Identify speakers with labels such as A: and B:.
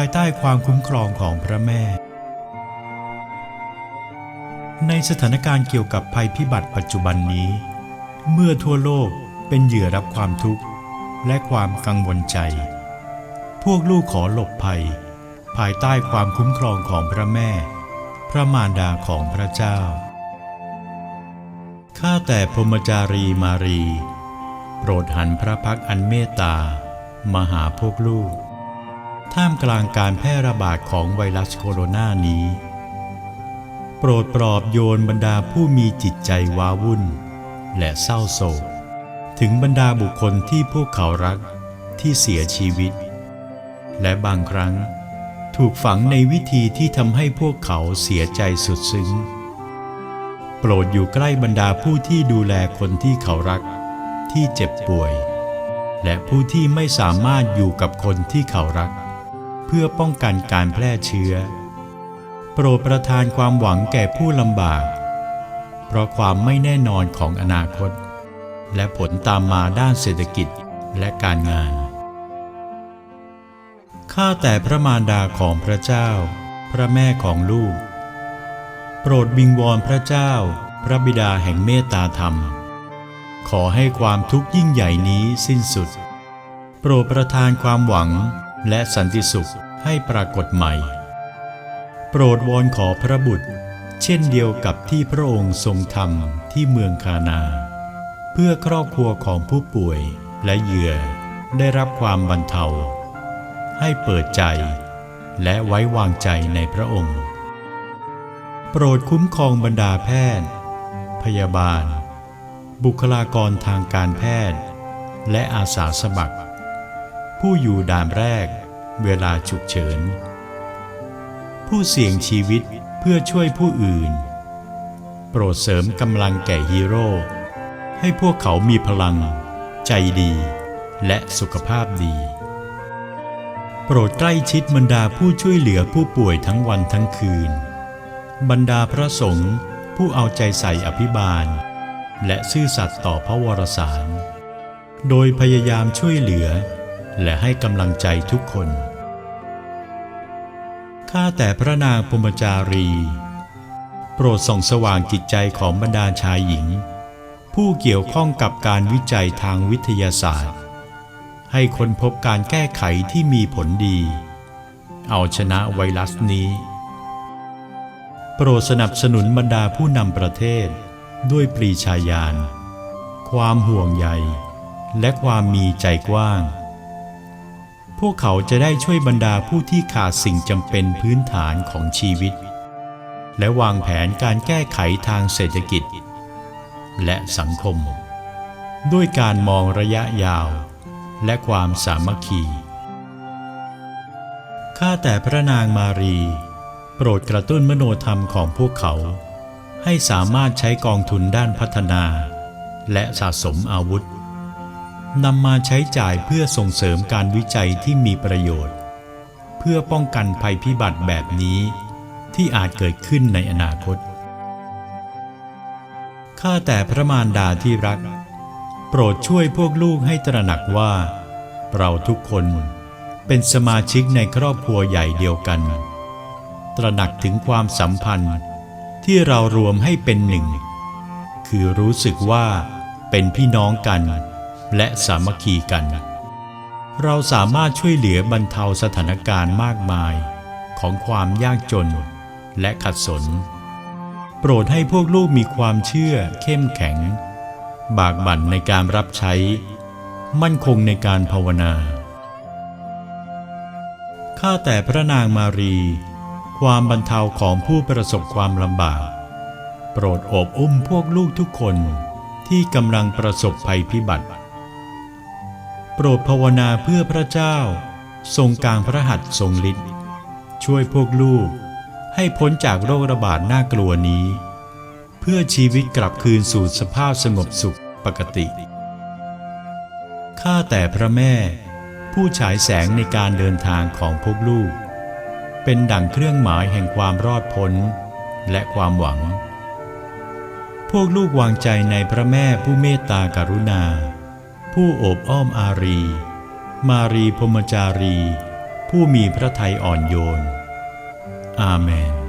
A: ายใต้ความคุ้มครองของพระแม่ ในสถานการณ์เกี่ยวกับภัยพิบัติปัจจุบันนี้ เมื่อทั่วโลกเป็นเหยื่อรับความทุกข์และความกังวลใจ พวกลูกขอหลบภัย ภายใต้ความคุ้มครองของพระแม่ พระมารดาของพระเจ้า ข้าแต่พรหมจารีมารี โปรดหันพระพักอันเมตตา มาหาพวกลูก ท่ามกลางการแพร่ระบาดของไวรัสโคโรนานี้ โปรดปลอบโยนบรรดาผู้มีจิตใจว้าวุ่น และเศร้าโศก ถึงบรรดาบุคคลที่พวกเขารักที่เสียชีวิต และบางครั้งถูกฝังในวิธีที่ทำให้พวกเขาเสียใจสุดซึ้ง โปรดอยู่ใกล้บรรดาผู้ที่ดูแลคนที่เขารัก ที่เจ็บป่วย และผู้ที่ไม่สามารถอยู่กับคนที่เขารัก เพื่อป้องกันการแพร่เชื้อ โปรดประทานความหวังแก่ผู้ลำบาก เพราะความไม่แน่นอนของอนาคต และผลตามมาด้านเศรษฐกิจและการงาน ข้าแต่พระมารดาของพระเจ้า พระแม่ของลูก โปรดบิงวอนพระเจ้า พระบิดาแห่งเมตตาธรรม ขอให้ความทุกข์ยิ่งใหญ่นี้สิ้นสุด โปรดประทานความหวัง และสันติสุขให้ปรากฏใหม่ โปรดวอนขอพระบุตร เช่นเดียวกับที่พระองค์ทรงทำที่เมืองคานา เพื่อครอบครัวของผู้ป่วยและเหยื่อได้รับความบรรเทา ให้เปิดใจและไว้วางใจในพระองค์ โปรดคุ้มครองบรรดาแพทย์ พยาบาล บุคลากรทางการแพทย์ และอาสาสมัคร ผู้อยู่ด่านแรก เวลาฉุกเฉิน ผู้เสี่ยงชีวิตเพื่อช่วยผู้อื่น โปรดเสริมกำลังแก่ฮีโร่ให้พวกเขามีพลัง ใจดี และสุขภาพดี โปรดใกล้ชิดบรรดาผู้ช่วยเหลือผู้ป่วยทั้งวันทั้งคืน บรรดาพระสงฆ์ผู้เอาใจใส่อภิบาล และซื่อสัตย์ต่อพระวรสาร โดยพยายามช่วยเหลือ และให้กำลังใจทุกคน ข้าแต่พระนางพรหมจารี โปรดส่องสว่างจิตใจของบรรดาชายหญิง ผู้เกี่ยวข้องกับการวิจัยทางวิทยาศาสตร์ ให้ค้นพบการแก้ไขที่มีผลดี เอาชนะไวรัสนี้ โปรดสนับสนุนบรรดาผู้นำประเทศด้วยปรีชาญาณ ความห่วงใย และความมีใจกว้าง พวกเขาจะได้ช่วยบรรดาผู้ที่ขาดสิ่งจำเป็นพื้นฐานของชีวิต และวางแผนการแก้ไขทางเศรษฐกิจ และสังคม ด้วยการมองระยะยาว และความสามัคคีข้าแต่พระนางมารี โปรดกระตุ้นมโนธรรมของพวกเขา ให้สามารถใช้กองทุนด้านพัฒนา และสะสมอาวุธ นำมาใช้จ่ายเพื่อส่งเสริมการวิจัยที่มีประโยชน์ เพื่อป้องกันภัยพิบัติแบบนี้ ที่อาจเกิดขึ้นในอนาคต ข้าแต่พระมารดาที่รัก โปรดช่วยพวกลูกให้ตระหนักว่า เราทุกคนเป็นสมาชิกในครอบครัวใหญ่เดียวกัน ตระหนักถึงความสัมพันธ์ที่เรารวมให้เป็นหนึ่ง คือรู้สึกว่าเป็นพี่น้องกัน และสามัคคีกัน เราสามารถช่วยเหลือบรรเทาสถานการณ์มากมายของความยากจนและขัดสน โปรดให้พวกลูกมีความเชื่อเข้มแข็ง บากบั่นในการรับใช้ มั่นคงในการภาวนาข้าแต่พระนางมารี ความบรรเทาของผู้ประสบความลำบาก โปรดโอบอุ้มพวกลูกทุกคนที่กำลังประสบภัยพิบัติ โปรดภาวนาเพื่อพระเจ้า ทรงกลางพระหัตถ์ทรงฤทธิ์ช่วยพวกลูกให้พ้นจากโรคระบาดน่ากลัวนี้ เพื่อชีวิตกลับคืนสู่สภาพสงบสุขปกติ ข้าแต่พระแม่ ผู้ฉายแสงในการเดินทางของพวกลูก เป็นดั่งเครื่องหมายแห่งความรอดพ้นและความหวัง พวกลูกวางใจในพระแม่ผู้เมตตากรุณา ผู้โอบอ้อมอารี มารีพมจารี ผู้มีพระทัยอ่อนโยน อาเมน